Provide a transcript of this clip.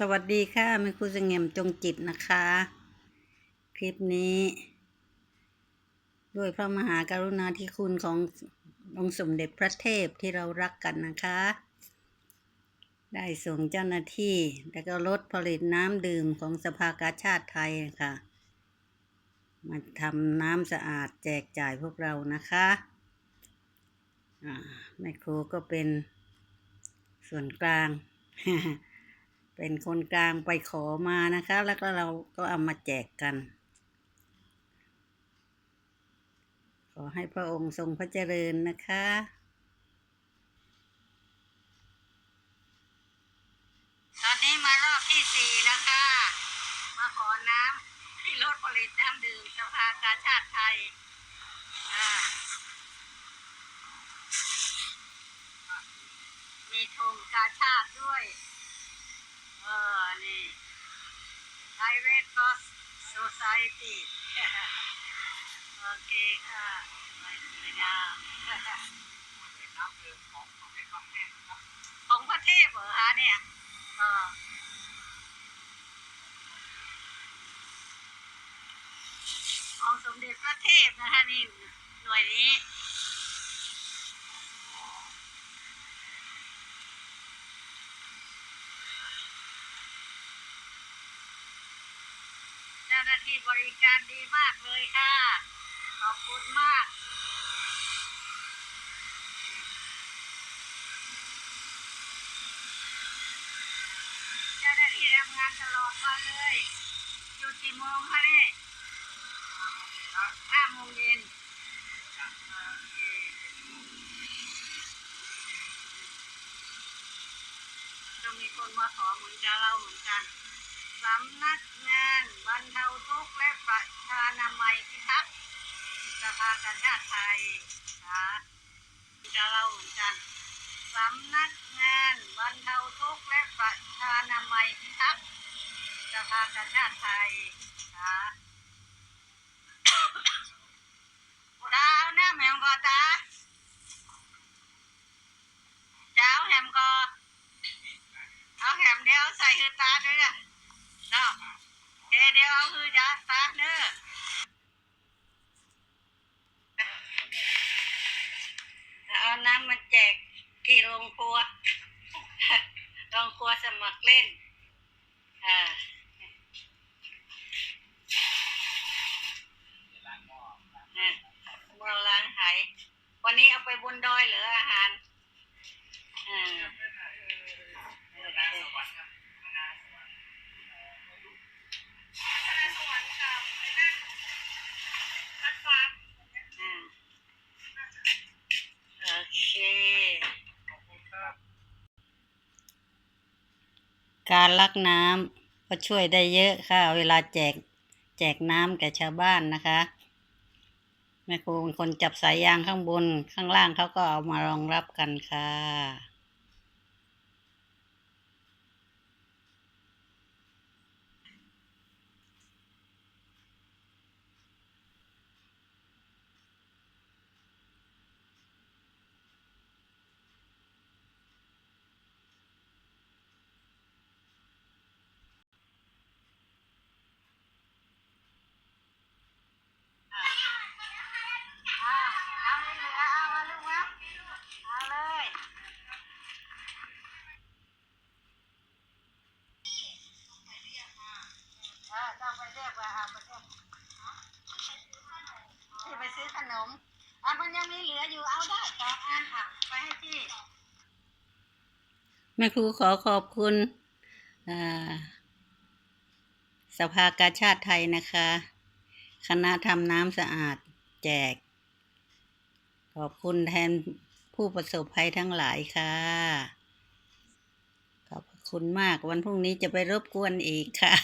สวัสดีค่ะแม่ครูสงี่ยมจงจิตนะคะ คลิปนี้ ด้วยพระมหากรุณาธิคุณขององค์สมเด็จพระเทพที่เรารักกันนะคะ ได้ส่งเจ้าหน้าที่และก็รถผลิตน้ำดื่มของสภากาชาติไทยค่ะ มาทำน้ำสะอาดแจกจ่ายพวกเรานะคะแม่ครูก็เป็นส่วนกลาง เป็นคนกลางไปขอมานะคะ แล้วก็เราก็เอามาแจกกัน ขอให้พระองค์ทรงพระเจริญนะคะตอนนี้มารอบที่สี่แล้วค่ะ มาขอน้ำที่รถผลิตน้ำดื่มสภากาชาติไทยอ่ามีธงกาชาติด้วย เออ นี่ Thai Red Cross ไปสิโอเคค่ะสวยงามของประเทศเหรอคะเนี่ยเออของสมเด็จพระเทพนะคะนี่หน่วยนี้ เจ้าหน้า ที่บริการดีมากเลยค่ะ ขอบคุณมากเจ้าหน้าที่ทำงานตลอดวันเลยหยุดกี่โมงคะเนี่ยห้าโมงเย็นจะมีคนมาขอเหมือนกับเราเหมือนกัน สำนักงานบรรเทาทุกข์และประชานามัยพิทักษ์สภากาชาติไทยนะจะเราเหมือนกันสำนักงานบรรเทาทุกข์และประชานามัยพิทักษ์สภากาชาติไทยนะดาวหน้าแหมงกอตาเจ้าแหมกอเอาแหมเดียวใส่หือตาด้วยนะ เนาะเดี๋ยวเดี๋ยวเอาคือจ้าตาเนอะเอาน้ำมาแจกที่โรงครัวโรงครัวสมัครเล่นอ่าเมื่อล้างหายวันนี้เอาไปบนดอยเหรืออาหารอ่าโอเค การลักน้ำก็ช่วยได้เยอะค่ะ เวลาแจกแจกน้ำแก่ชาวบ้านนะคะแม่ครูเป็นคนจับสายยางข้างบนข้างล่างเขาก็เอามารองรับกันค่ะ เอาเอาไม่เหลือเอามาลูกนะเอาเลยเออต้องไปเรียกว่าเอาไปเรียก ที่ไปซื้อขนมอะมันยังมีเหลืออยู่เอาได้สองอันอะไปให้ที่แม่ครูขอขอบคุณสภากาชาติไทยนะคะ คณะทำน้ำสะอาดแจก ขอบคุณแทนผู้ประสบภัยทั้งหลายค่ะ ขอบคุณมากวันพรุ่งนี้จะไปรบกวนอีกค่ะ